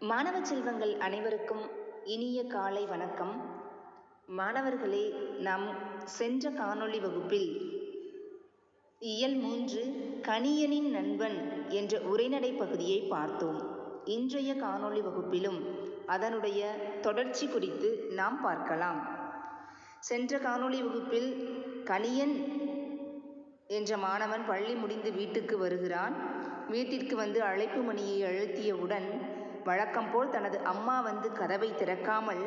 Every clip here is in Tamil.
மாணவ செல்வங்கள் அனைவருக்கும் இனிய காலை வணக்கம். மாணவர்களே நாம் சென்ற காணொளி வகுப்பில் இயல் மூன்று கணியனின் நண்பன் என்ற உரைநடை பகுதியை பார்த்தோம். இன்றைய காணொளி வகுப்பிலும் அதனுடைய தொடர்ச்சி குறித்து நாம் பார்க்கலாம். சென்ற காணொளி வகுப்பில் கணியன் என்ற மாணவன் பள்ளி முடிந்து வீட்டுக்கு வருகிறான். வீட்டிற்கு வந்து அழைப்பு மணியை அழுத்தியவுடன் வழக்கம் போல் தனது அம்மா வந்து கதவை திறக்காமல்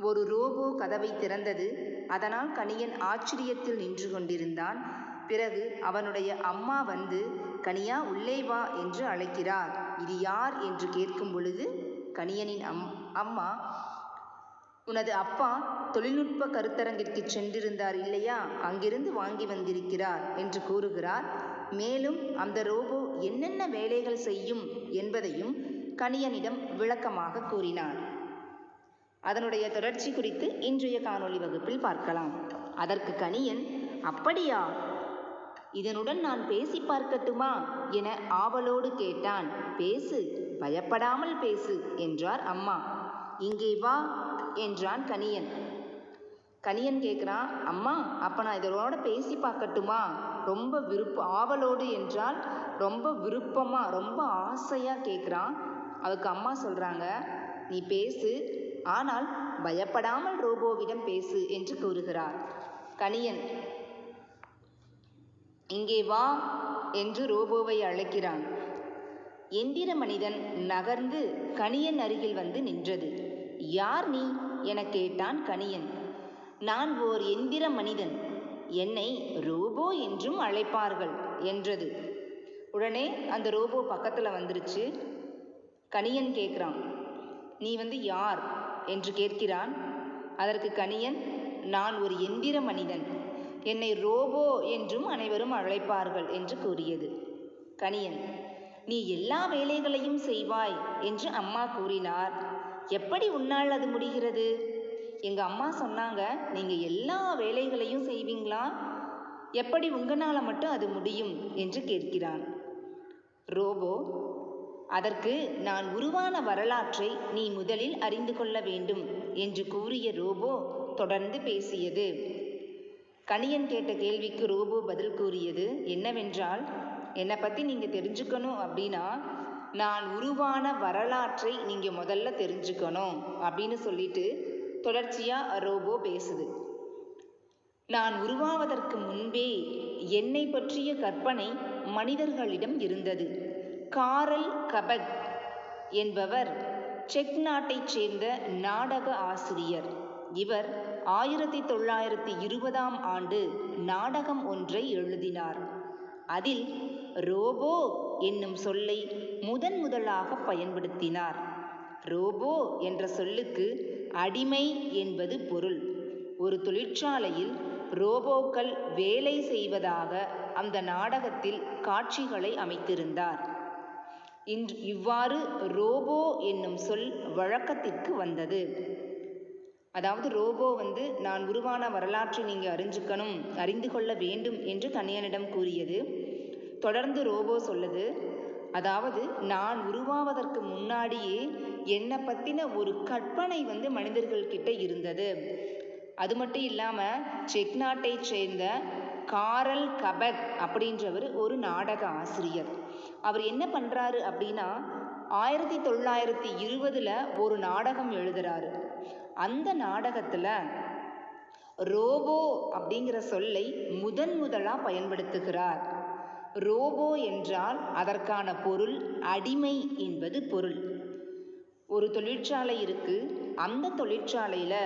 ஒரு ரோபோ கதவை திறந்தது. அதனால் கணியன் ஆச்சரியத்தில் நின்று கொண்டிருந்தான். பிறகு அவனுடைய அம்மா வந்து கனியா உள்ளே வா என்று அழைக்கிறார். இது யார்? என்று கேட்கும் பொழுது கணியனின் அம் அம்மா உனது அப்பா தொழில்நுட்ப கருத்தரங்கிற்கு சென்றிருந்தார் இல்லையா? அங்கிருந்து வாங்கி வந்திருக்கிறார் என்று கூறுகிறார். மேலும் அந்த ரோபோ என்னென்ன வேலைகள் செய்யும்? என்பதையும் கணியனிடம் விளக்கமாக கூறினார். அதனுடைய தொடர்ச்சி குறித்து இன்றைய காணொளி வகுப்பில் பார்க்கலாம். அதற்கு கணியன் அப்படியா? இதனுடன் நான் பேசி பார்க்கட்டுமா? என ஆவலோடு கேட்டான். பேசு பயப்படாமல் பேசு என்றார் அம்மா. இங்கே வா என்றான் கணியன். கணியன் கேட்குறான் அம்மா அப்போ நான் இதனோட பேசி பார்க்கட்டுமா? ரொம்ப விருப்ப ஆவலோடு என்றால் ரொம்ப விருப்பமாக ரொம்ப ஆசையாக கேட்குறான். அதுக்கு அம்மா சொல்கிறாங்க நீ பேசு. ஆனால் பயப்படாமல் ரோபோவிடம் பேசு என்று கூறுகிறார். கணியன் இங்கே வா என்று ரோபோவை அழைக்கிறான். எந்திர மனிதன் நகர்ந்து கணியன் அருகில் வந்து நின்றது. யார் நீ? என கேட்டான் கணியன் நான் ஓர் எந்திர மனிதன். என்னை ரோபோ என்றும் அழைப்பார்கள் என்றது. உடனே அந்த ரோபோ பக்கத்தில் வந்துருச்சு. கணியன் கேட்குறான் நீ வந்து யார்? என்று கேட்கிறான். அதற்கு கணியன் நான் ஒரு எந்திர மனிதன். என்னை ரோபோ என்றும் அனைவரும் அழைப்பார்கள் என்று கூறியது. கணியன் நீ எல்லா வேலைகளையும் செய்வாய் என்று அம்மா கூறினார். எப்படி உன்னால் அது முடிகிறது? எங்கள் அம்மா சொன்னாங்க நீங்கள் எல்லா வேலைகளையும் செய்வீங்களா? எப்படி உங்களால் மட்டும் அது முடியும்? என்று கேட்கிறான். ரோபோ அதற்கு நான் உருவான வரலாற்றை நீ முதலில் அறிந்து கொள்ள வேண்டும் என்று கூறிய ரோபோ தொடர்ந்து பேசியது. கணியன் கேட்ட கேள்விக்கு ரோபோ பதில் கூறியது என்னவென்றால் என்னை பற்றி நீங்கள் தெரிஞ்சுக்கணும் அப்படின்னா நான் உருவான வரலாற்றை நீங்கள் முதல்ல தெரிஞ்சுக்கணும் அப்படின்னு சொல்லிட்டு தொடர்ச்சியாக ரோபோ பேசுது. நான் உருவாவதற்கு முன்பே என்னை பற்றிய கற்பனை மனிதர்களிடம் இருந்தது. காரல் கபக் என்பவர் செக் நாட்டைச் சேர்ந்த நாடக ஆசிரியர். இவர் ஆயிரத்தி தொள்ளாயிரத்தி இருபதாம் ஆண்டு நாடகம் ஒன்றை எழுதினார். அதில் ரோபோ என்னும் சொல்லை முதன் முதலாக பயன்படுத்தினார். ரோபோ என்ற சொல்லுக்கு அடிமை என்பது பொருள். ஒரு தொழிற்சாலையில் ரோபோக்கள் வேலை செய்வதாக அந்த நாடகத்தில் காட்சிகளை அமைத்திருந்தார். இன்று இவ்வாறு ரோபோ என்னும் சொல் வழக்கத்திற்கு வந்தது. அதாவது ரோபோ வந்து நான் உருவான வரலாற்றை நீங்கள் அறிஞ்சுக்கணும் அறிந்து கொள்ள வேண்டும் என்று கணியனிடம் கூறியது. தொடர்ந்து ரோபோ சொல்லுது அதாவது நான் உருவாவதற்கு முன்னாடியே என்னை பற்றின ஒரு கற்பனை வந்து மனிதர்கள்கிட்ட இருந்தது. அது மட்டும் இல்லாமல் செக் நாட்டை சேர்ந்த காரல் கபக் அப்படின்றவர் ஒரு நாடக ஆசிரியர். அவர் என்ன பண்ணுறாரு அப்படின்னா ஆயிரத்தி தொள்ளாயிரத்தி இருபதில் ஒரு நாடகம் எழுதுகிறாரு அந்த நாடகத்தில் ரோபோ அப்படிங்கிற சொல்லை முதன் முதலாக பயன்படுத்துகிறார். ரோபோ என்றால் அதற்கான பொருள் அடிமை என்பது பொருள். ஒரு தொழிற்சாலை இருக்குது அந்த தொழிற்சாலையில்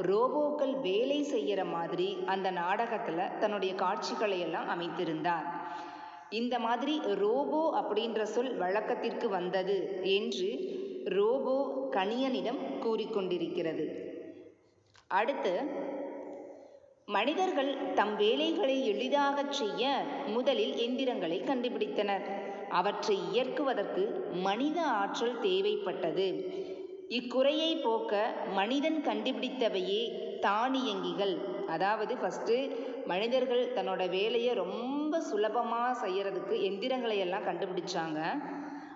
ரோபோக்கள் வேலை செய்கிற மாதிரி அந்த நாடகத்தில் தன்னுடைய காட்சிகளை எல்லாம் அமைத்திருந்தார். இந்த மாதிரி ரோபோ அப்படின்ற சொல் வழக்கத்திற்கு வந்தது என்று ரோபோ கணியனிடம் கூறிக்கொண்டிருக்கிறது. அடுத்து மனிதர்கள் தம் வேலைகளை எளிதாகச் செய்ய முதலில் எந்திரங்களை கண்டுபிடித்தனர். அவற்றை இயக்குவதற்கு மனித ஆற்றல் தேவைப்பட்டது. இக்குறையை போக்க மனிதன் கண்டுபிடித்தவையே தானியங்கிகள். அதாவது ஃபஸ்ட்டு மனிதர்கள் தன்னோட வேலையை ரொம்ப சுலபமாக செய்கிறதுக்கு எந்திரங்களை எல்லாம் கண்டுபிடிச்சாங்க.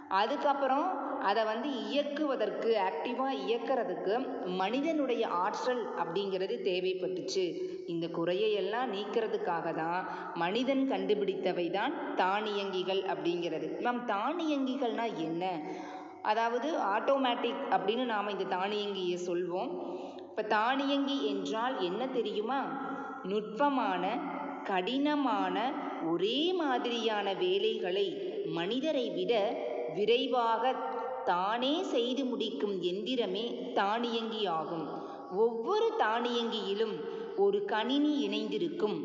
அதுக்கப்புறம் அதை வந்து இயக்குவதற்கு ஆக்டிவாக இயக்கிறதுக்கு மனிதனுடைய ஆற்றல் அப்படிங்கிறது தேவைப்பட்டுச்சு. இந்த குறையை எல்லாம் நீக்கிறதுக்காக தான் மனிதன் கண்டுபிடித்தவை தான் தானியங்கிகள் அப்படிங்கிறது. மேம் தானியங்கிகள்னால் என்ன? அதாவது ஆட்டோமேட்டிக் அப்படின்னு நாம் இந்த தானியங்கியை சொல்வோம். இப்போ தானியங்கி என்றால் என்ன தெரியுமா? நுட்பமான கடினமான ஒரே மாதிரியான வேலைகளை மனிதரை விட விரைவாக தானே செய்து முடிக்கும் எந்திரமே தானியங்கி ஆகும். ஒவ்வொரு தானியங்கியிலும் ஒரு கணினி இணைந்திருக்கும்.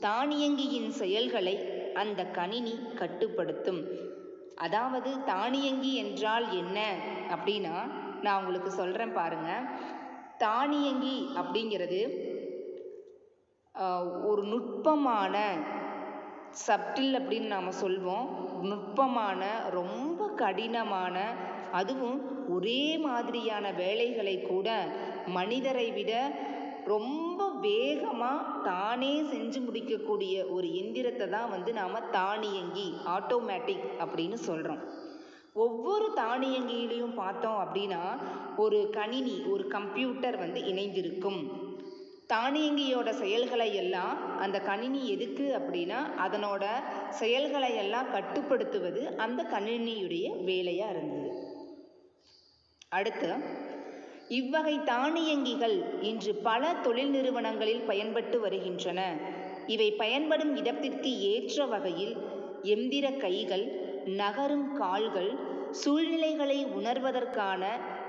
தானியங்கியின் செயல்களை அந்த கணினி கட்டுப்படுத்தும். அதாவது தானியங்கி என்றால் என்ன? அப்படின்னா நான் உங்களுக்கு சொல்கிறேன் பாருங்க. தானியங்கி அப்படிங்கிறது ஒரு நுட்பமான சப்டில் அப்படின்னு நாம் சொல்வோம். நுட்பமான ரொம்ப கடினமான அதுவும் ஒரே மாதிரியான வேலைகளை கூட மனிதரை விட ரொம்ப வேகமாக தானே செஞ்சு முடிக்கக்கூடிய ஒரு எந்திரத்தை தான் வந்து நாம் தானியங்கி ஆட்டோமேட்டிக் அப்படின்னு சொல்கிறோம் ஒவ்வொரு தானியங்கியிலையும் பார்த்தோம் அப்படின்னா ஒரு கணினி ஒரு கம்ப்யூட்டர் வந்து இணைந்திருக்கும். தானியங்கியோட செயல்களை எல்லாம் அந்த கணினி எதுக்கு அப்படின்னா அதனோட செயல்களை எல்லாம் கட்டுப்படுத்துவது அந்த கணினியுடைய வேலையாக இருந்தது. அடுத்து இவ்வகை தானியங்கிகள் இன்று பல தொழில் நிறுவனங்களில் பயன்பட்டு வருகின்றன. இவை பயன்படும் இடத்திற்கு ஏற்ற வகையில் எந்திர கைகள் நகரும் கால்கள் சூழ்நிலைகளை உணர்வதற்கான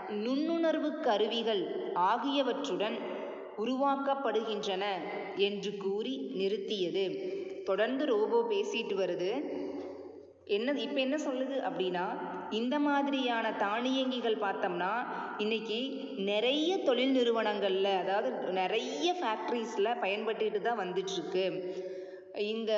நுண்ணுணர்வு கருவிகள் ஆகியவற்றுடன் உருவாக்கப்படுகின்றன என்று கூறி நிறுத்தியது. தொடர்ந்து ரோபோ பேசிட்டு வருது. என்ன இப்போ என்ன சொல்லுது அப்படின்னா இந்த மாதிரியான தானியங்கிகள் பார்த்தோம்னா இன்னைக்கு நிறைய தொழில் நிறுவனங்களில் அதாவது நிறைய ஃபேக்ட்ரிஸில் பயன்பட்டுக்கிட்டு தான் வந்துட்டுருக்கு இந்த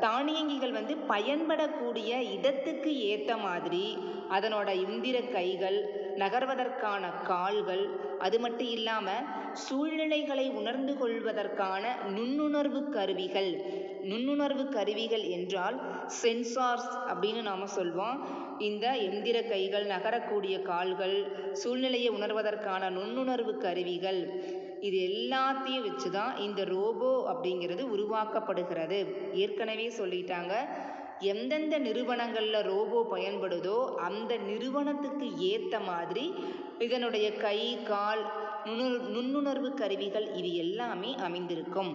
தானியங்கிகள் வந்து பயன்படக்கூடிய இடத்துக்கு ஏற்ற மாதிரி அதனோட இந்திர கைகள் நகர்வதற்கான கால்கள் அது மட்டும் இல்லாமல் சூழ்நிலைகளை உணர்ந்து கொள்வதற்கான நுண்ணுணர்வு கருவிகள். நுண்ணுணர்வு கருவிகள் என்றால் சென்சார்ஸ் அப்படின்னு நாம் சொல்வோம். இந்த எந்திர கைகள் நகரக்கூடிய கால்கள் சூழ்நிலையை உணர்வதற்கான நுண்ணுணர்வு கருவிகள். இது எல்லாத்தையும் வச்சு தான் இந்த ரோபோ அப்படிங்கிறது உருவாக்கப்படுகிறது. ஏற்கனவே சொல்லிட்டாங்க எந்தெந்த நிறுவனங்களில் ரோபோ பயன்படுதோ அந்த நிறுவனத்துக்கு ஏற்ற மாதிரி இதனுடைய கை கால் நுணு நுண்ணுணர்வு கருவிகள் இது எல்லாமே அமைந்திருக்கும்.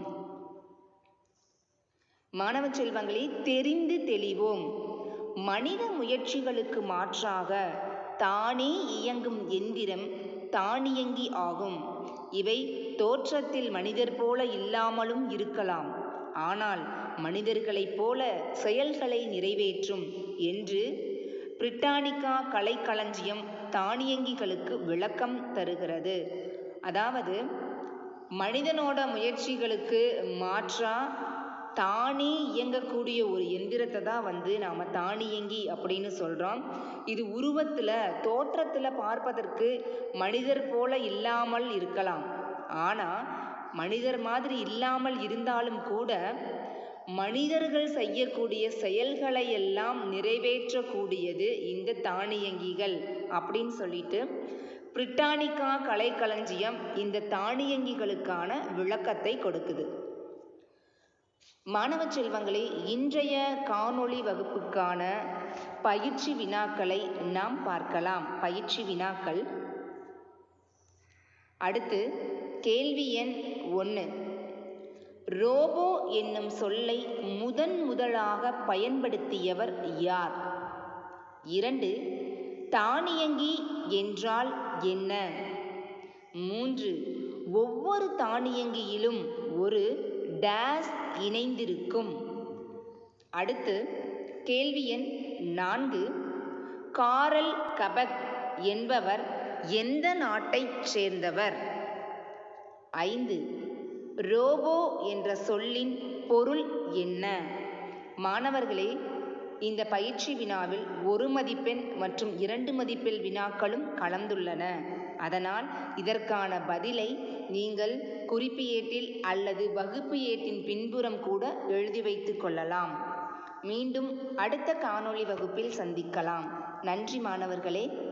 மாணவ செல்வங்களை தெரிந்து தெளிவோம். மனித முயற்சிகளுக்கு மாற்றாக தானே இயங்கும் எந்திரம் தானியங்கி ஆகும். இவை தோற்றத்தில் மனிதர் போல இல்லாமலும் இருக்கலாம். ஆனால் மனிதர்களைப் போல செயல்களை நிறைவேற்றும் என்று பிரிட்டானிக்கா கலைக்களஞ்சியம் தானியங்கிகளுக்கு விளக்கம் தருகிறது. அதாவது மனிதனோட முயற்சிகளுக்கு மாற்றா தானே இயங்கக்கூடிய ஒரு எந்திரத்தை தான் வந்து நாம் தானியங்கி அப்படின்னு சொல்கிறோம் இது உருவத்தில் தோற்றத்தில் பார்ப்பதற்கு மனிதர் போல இல்லாமல் இருக்கலாம். ஆனால் மனிதர் மாதிரி இல்லாமல் இருந்தாலும் கூட மனிதர்கள் செய்யக்கூடிய செயல்களை எல்லாம் நிறைவேற்றக்கூடியது இந்த தானியங்கிகள் அப்படின்னு சொல்லிட்டு பிரிட்டானிக்கா கலைக்களஞ்சியம் இந்த தானியங்கிகளுக்கான விளக்கத்தை கொடுக்குது. மாணவ செல்வங்களே இன்றைய காணொளி வகுப்புக்கான பயிற்சி வினாக்களை நாம் பார்க்கலாம். பயிற்சி வினாக்கள். அடுத்து கேள்வி எண் ஒன்று ரோபோ என்னும் சொல்லை முதன் முதலாக பயன்படுத்தியவர் யார்? இரண்டு தானியங்கி என்றால் என்ன? மூன்று ஒவ்வொரு தானியங்கியிலும் ஒரு டேஸ் இணைந்திருக்கும். அடுத்து கேள்வி எண் நான்கு. காரல் கபக் என்பவர் எந்த நாட்டைச் சேர்ந்தவர்? ஐந்து. ரோபோ என்ற சொல்லின் பொருள் என்ன? மாணவர்களே இந்த பயிற்சி வினாவில் ஒரு மதிப்பெண் மற்றும் இரண்டு மதிப்பெண் வினாக்களும் கலந்துள்ளன. அதனால் இதற்கான பதிலை நீங்கள் குறிப்பு ஏட்டில் அல்லது வகுப்பு ஏட்டின் பின்புறம் கூட எழுதி வைத்துக் கொள்ளலாம். மீண்டும் அடுத்த காணொளி வகுப்பில் சந்திக்கலாம். நன்றி மாணவர்களே.